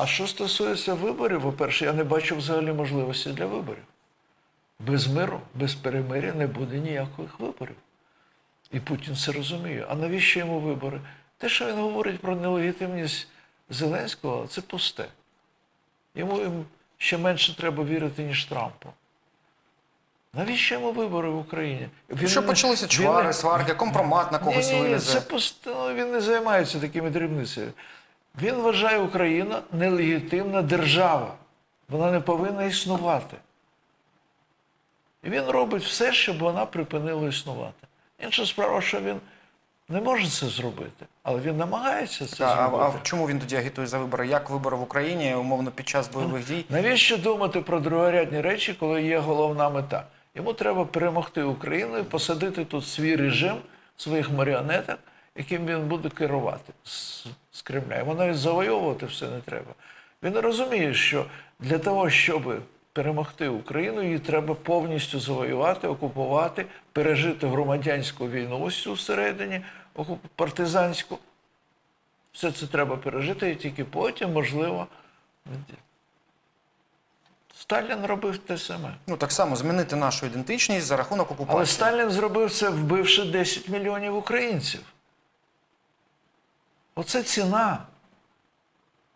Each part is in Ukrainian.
А що стосується виборів, по-перше, я не бачу взагалі можливості для виборів. Без миру, без перемиря не буде ніяких виборів. І Путін це розуміє. А навіщо йому вибори? Те, що він говорить про нелегітимність Зеленського, це пусте. Йому ще менше треба вірити, ніж Трампу. Навіщо йому вибори в Україні? Він Що не- почалися він чвари, не- сварки, компромат на когось вилізе. це просто ну, він не займається такими дрібницями. Він вважає Україна нелегітимна держава. Вона не повинна існувати. І він робить все, щоб вона припинила існувати. Інша справа, що він не може це зробити, але він намагається це А, а, зробити. а чому він тоді агітує за вибори? Як вибори в Україні, умовно, під час бойових дій? Навіщо думати про другорядні речі, коли є головна мета? Йому треба перемогти Україну і посадити тут свій режим, своїх маріонеток, яким він буде керувати з, з Кремля. Йому навіть завойовувати все не треба. Він розуміє, що для того, щоб перемогти Україну, її треба повністю завоювати, окупувати, пережити громадянську війну ось цю всередині, партизанську. Все це треба пережити, і тільки потім, можливо, Сталін робив те саме. Ну так само змінити нашу ідентичність за рахунок окупації. Але Сталін зробив це, вбивши 10 мільйонів українців. Оце ціна,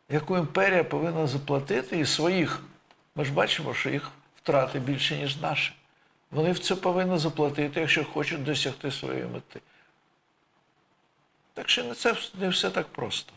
яку імперія повинна заплатити і своїх. Ми ж бачимо, що їх втрати більше, ніж наші. Вони в це повинні заплатити, якщо хочуть досягти своєї мети. Так що не це не все так просто.